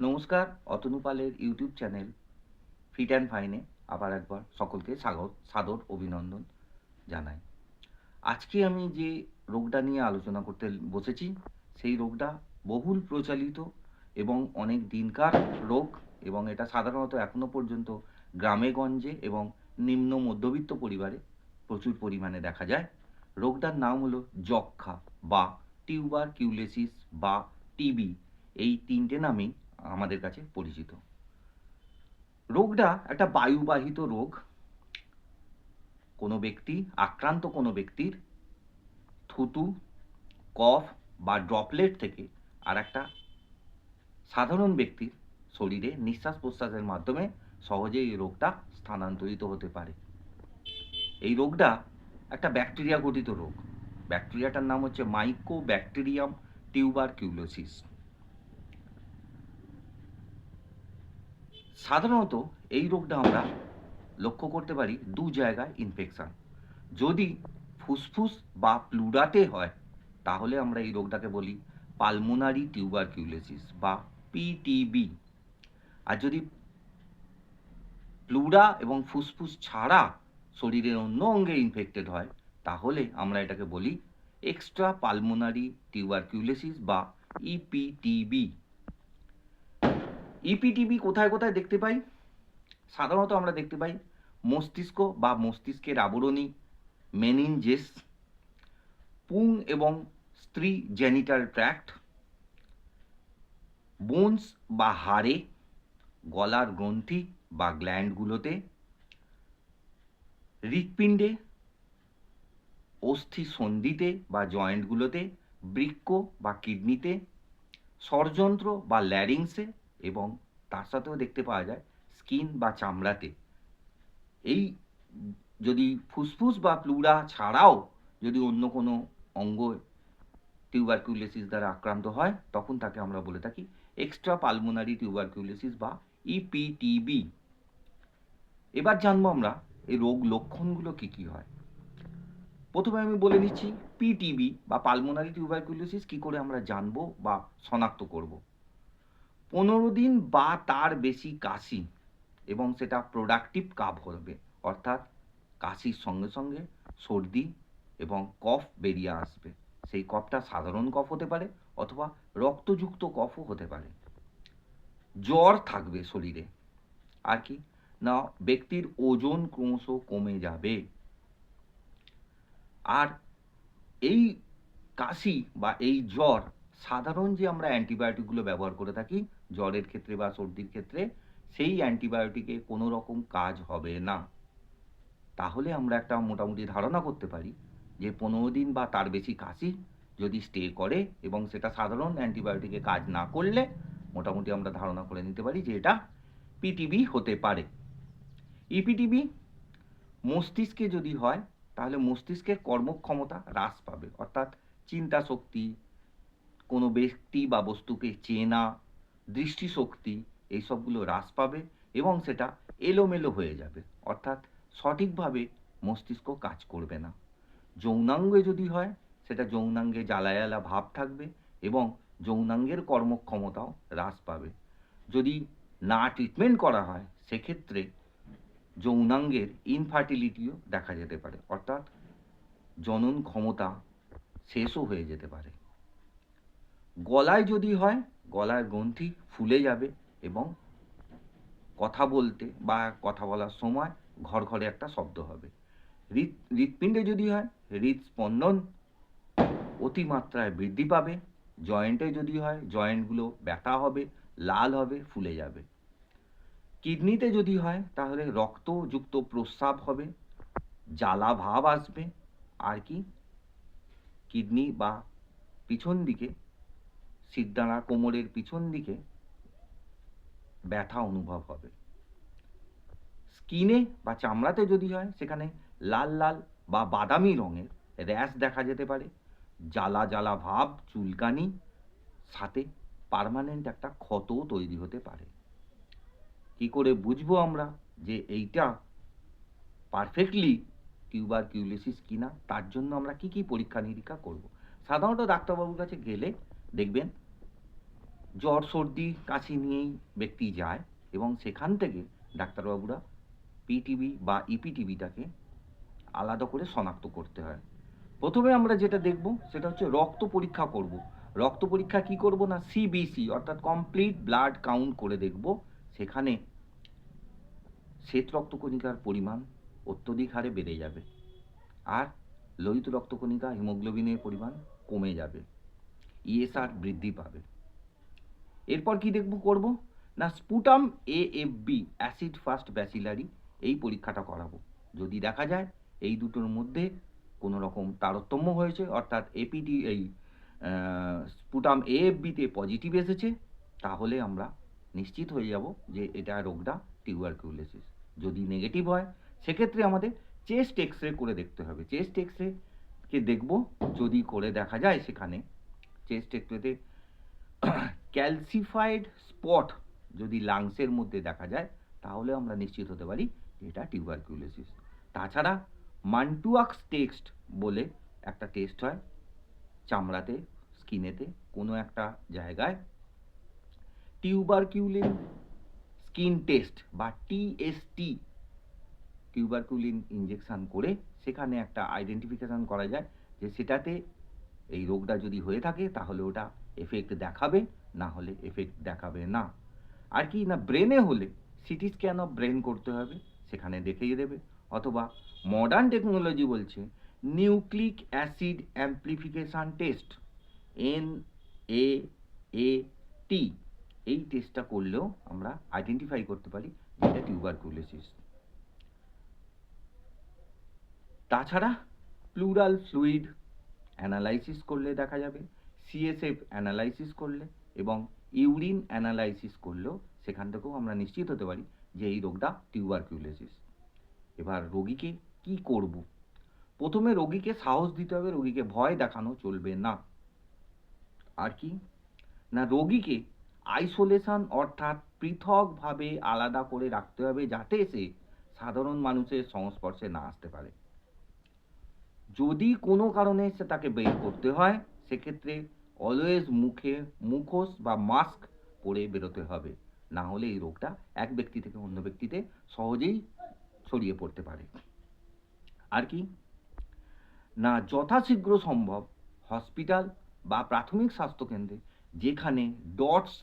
নমস্কার, অতনু পালের YouTube channel fit and ফাইনে আবার একবার সকলকে স্বাগত, সাদর অভিনন্দন জানাই। আজকে আমি যে রোগটা নিয়ে আলোচনা করতে বসেছি, সেই রোগটা বহুল প্রচলিত এবং অনেক দিনকার রোগ এবং এটা সাধারণত এখনও পর্যন্ত গ্রামে গঞ্জে এবং নিম্ন মধ্যবিত্ত পরিবারে প্রচুর পরিমাণে দেখা যায়। রোগটার নাম হলো যক্ষা বা টিউবার কিউলেসিস বা টিবি। এই তিনটে নামেই আমাদের কাছে পরিচিত। রোগটা একটা বায়ুবাহিত রোগ। কোনো ব্যক্তি, আক্রান্ত কোনো ব্যক্তির থুতু, কফ বা ড্রপলেট থেকে আর একটা সাধারণ ব্যক্তির শরীরে নিঃশ্বাস প্রশ্বাসের মাধ্যমে সহজেই এই রোগটা স্থানান্তরিত হতে পারে। এই রোগটা একটা ব্যাকটেরিয়া গঠিত রোগ। ব্যাকটেরিয়াটার নাম হচ্ছে মাইকো ব্যাকটেরিয়াম টিউবার কিউলোসিস সাধারণত এই রোগটা আমরা লক্ষ্য করতে পারি দু জায়গায় ইনফেকশন যদি ফুসফুস বা প্লুরাতে হয়, তাহলে আমরা এই রোগটাকে বলি পালমোনারি টিউবার কিউলেসিস বা পিটিবি আর যদি প্লুরা এবং ফুসফুস ছাড়া শরীরের অন্য অঙ্গে ইনফেক্টেড হয়, তাহলে আমরা এটাকে বলি এক্সট্রা পালমোনারি টিউবারকিউলোসিস বা E ইপিটিবি ইপিটিবি E কোথায় কোথায় দেখতে পাই? সাধারণত আমরা দেখতে পাই মস্তিষ্ক বা মস্তিষ্কের আবরণী মেনিনজেস পুং এবং স্ত্রী জেনিটাল ট্র্যাক্ট বোনস বা হাড়ে, গলার গ্রন্থি বা গ্ল্যান্ডগুলোতে হৃৎপিণ্ডে, অস্থি সন্ধিতে বা জয়েন্টগুলোতে বৃক্ক বা কিডনিতে ষড়যন্ত্র বা ল্যারিংসে এবং তার সাথেও দেখতে পাওয়া যায় স্কিন বা চামড়াতে। এই যদি ফুসফুস বা প্লুরা ছাড়াও যদি অন্য কোনো অঙ্গ টিউবারকিউলোসিস দ্বারা আক্রান্ত হয়, তখন তাকে আমরা বলে থাকি এক্সট্রা পালমোনারি টিউবারকিউলোসিস বা E ইপিটিবি এবার জানব আমরা এই রোগ লক্ষণগুলো কি কি হয়। প্রথমে আমি বলে নিচ্ছি পিটিবি বা পালমোনারি টিউবারকুলোসিস কি করে আমরা জানব বা শনাক্ত করব। পনেরো দিন বা তার বেশি কাশি এবং সেটা প্রোডাক্টিভ কাপ হবে। অর্থাৎ কাশির সঙ্গে সঙ্গে সর্দি এবং কফ বেরিয়ে আসবে। সেই কফটা সাধারণ কফ হতে পারে অথবা রক্তযুক্ত কফও হতে পারে। জ্বর থাকবে শরীরে। আর কি? না, ব্যক্তির ওজন ক্রমশ কমে যাবে। আর এই কাশি বা এই জ্বর সাধারণ যে আমরা অ্যান্টিবায়োটিকগুলো ব্যবহার করে থাকি জ্বরের ক্ষেত্রে বা সর্দির ক্ষেত্রে সেই অ্যান্টিবায়োটিকে কোনো রকম কাজ হবে না। তাহলে আমরা একটা মোটামুটি ধারণা করতে পারি যে পনেরো দিন বা তার বেশি কাশি যদি স্টে করে এবং সেটা সাধারণ অ্যান্টিবায়োটিকে কাজ না করলে মোটামুটি আমরা ধারণা করে নিতে পারি যে এটা পিটিবি হতে পারে। ইপিটিবি মস্তিষ্কে যদি হয়, তাহলে মস্তিষ্কের কর্মক্ষমতা হ্রাস পাবে। অর্থাৎ চিন্তা শক্তি কোনো ব্যক্তি বা বস্তুকে চেনা দৃষ্টিশক্তি এইসবগুলো হ্রাস পাবে এবং সেটা এলোমেলো হয়ে যাবে। অর্থাৎ সঠিকভাবে মস্তিষ্ক কাজ করবে না। যৌনাঙ্গে যদি হয়, সেটা যৌনাঙ্গে জ্বালা জ্বালা ভাব থাকবে এবং যৌনাঙ্গের কর্মক্ষমতাও হ্রাস পাবে। যদি না ট্রিটমেন্ট করা হয়, সেক্ষেত্রে যৌনাঙ্গের ইনফার্টিলিটিও দেখা যেতে পারে। অর্থাৎ জনন ক্ষমতা শেষও হয়ে যেতে পারে। গলায় যদি হয়, গলার গ্রন্থি ফুলে যাবে এবং কথা বলতে বা কথা বলার সময় ঘর ঘরে একটা শব্দ হবে। হৃৎ, হৃৎপিণ্ডে যদি হয় হৃদস্পন্দন অতিমাত্রায় বৃদ্ধি পাবে। জয়েন্টে যদি হয়, জয়েন্টগুলো ব্যথা হবে, লাল হবে, ফুলে যাবে। কিডনিতে যদি হয়, তাহলে রক্তযুক্ত প্রস্রাব হবে, জ্বালা ভাব আসবে। আর কি? কিডনি বা পিছন দিকে সিদ্ধানা কোমরের পিছন দিকে ব্যথা অনুভব হবে। স্কিনে বা চামড়াতে যদি হয়, সেখানে লাল লাল বা বাদামি রঙের র্যাশ দেখা যেতে পারে। জ্বালা জ্বালা ভাব, চুলকানি, সাথে পার্মানেন্ট একটা ক্ষতও তৈরি হতে পারে। কি করে বুঝব আমরা যে এইটা পারফেক্টলি টিউবার কিউলিসিস কিনা? তার জন্য আমরা কি কি পরীক্ষা নিরীক্ষা করব? সাধারণত ডাক্তারবাবুর কাছে গেলে দেখবেন জ্বর, সর্দি, কাশি নিয়েই ব্যক্তি যায় এবং সেখান থেকে ডাক্তারবাবুরা পিটিবি বা ইপিটিবিটাকে আলাদা করে শনাক্ত করতে হয়। প্রথমে আমরা যেটা দেখব সেটা হচ্ছে রক্ত পরীক্ষা করব। রক্ত পরীক্ষা কি করব না? সিবিসি অর্থাৎ কমপ্লিট ব্লাড কাউন্ট করে দেখব। সেখানে শ্বেত রক্তকণিকার পরিমাণ অত্যধিক হারে বেড়ে যাবে আর লোহিত রক্তকণিকা হিমোগ্লোবিনের পরিমাণ কমে যাবে। ইএসআর বৃদ্ধি পাবে। এরপর কি দেখব করব? না, sputum AFB, acid fast bacillary এই পরীক্ষাটা করাবো। যদি দেখা যায়, এই দুটোর মধ্যে কোনো রকম তারতম্য হয়েছে, অর্থাৎ এপিটি, এই স্পুটাম এ এফ বিতে পজিটিভ এসেছে, তাহলে আমরা নিশ্চিত হয়ে যাব যে এটা রোগটা টিউবারকিউলোসিস যদি নেগেটিভ হয়, সেক্ষেত্রে আমাদের চেস্ট এক্স রে করে দেখতে হবে। চেস্ট এক্স রে কে দেখব, যদি করে দেখা যায় সেখানে, চেস্ট এক্স রেতে ক্যালসিফাইড স্পট যদি লাংসের মধ্যে দেখা যায়, তাহলে আমরা নিশ্চিত হতে পারি এটা টিউবারকিউলোসিস তাছাড়া মান্টুয়াক্স টেস্ট বলে একটা টেস্ট হয় চামড়াতে, স্কিনেতে, কোনো একটা জায়গায়। টিউবারকিউলিন স্কিন টেস্ট বা টিএসটি টিউবারকিউলিন ইঞ্জেকশান করে সেখানে একটা আইডেন্টিফিকেশন করা যায় যে সেটাতে এই রোগটা যদি হয়ে থাকে, তাহলে ওটা এফেক্ট দেখাবে। না হলে এফেক্ট দেখাবে না। আর কি না ব্রেনে হলে সিটি স্ক্যান অফ ব্রেন করতে হবে, সেখানে দেখিয়ে দেবে। অথবা মডার্ন টেকনোলজি বলছে nucleic acid amplification test N A A T এই টেস্টটা করলেও আমরা আইডেন্টিফাই করতে পারি এটা টিউবারকুলোসিস তাছাড়া প্লুরাল ফ্লুইড অ্যানালাইসিস করলে দেখা যাবে সিএসএফ অ্যানালাইসিস করলে এবং ইউরিন অ্যানালাইসিস করলেও সেখান থেকেও আমরা নিশ্চিত হতে পারি যে এই রোগটা টিউবারকিউলোসিস। এবার রোগীকে কি করব? প্রথমে রোগীকে সাহস দিতে হবে, রোগীকে ভয় দেখানো চলবে না। আর কি? না, রোগীকে আইসোলেশন অর্থাৎ পৃথকভাবে আলাদা করে রাখতে হবে যাতে সে সাধারণ মানুষের সংস্পর্শে না আসতে পারে। যদি কোনো কারণে সে তাকে বের করতে হয়, সেক্ষেত্রে অলওয়েজ মুখে মুখোশ বা মাস্ক পরে বেরোতে হবে। না হলে এই রোগটা এক ব্যক্তি থেকে অন্য ব্যক্তিতে সহজেই ছড়িয়ে পড়তে পারে। আর কি? না, যথাশীঘ্র সম্ভব হসপিটাল বা প্রাথমিক স্বাস্থ্যকেন্দ্রে যেখানে ডটস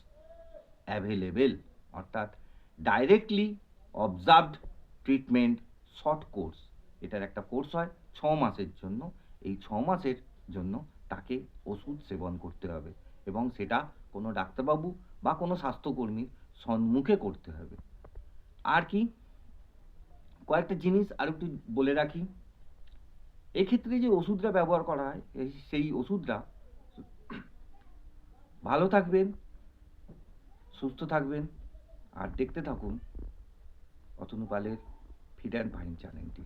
অ্যাভেলেবেল অর্থাৎ directly observed treatment short course এটার একটা কোর্স হয়, ছ মাসের জন্য। এই ছ মাসের জন্য তাকে ওষুধ সেবন করতে হবে এবং সেটা কোনো ডাক্তারবাবু বা কোনো স্বাস্থ্যকর্মীর সম্মুখে করতে হবে। আর কি? কয়েকটা জিনিস আর একটু বলে রাখি। এক্ষেত্রে যে ওষুধটা ব্যবহার করা হয় সেই ওষুধটা ভালো থাকবেন, সুস্থ থাকবেন আর দেখতে থাকুন অতনু পালের ফিড অ্যান্ড ফাইন চ্যানেলটি।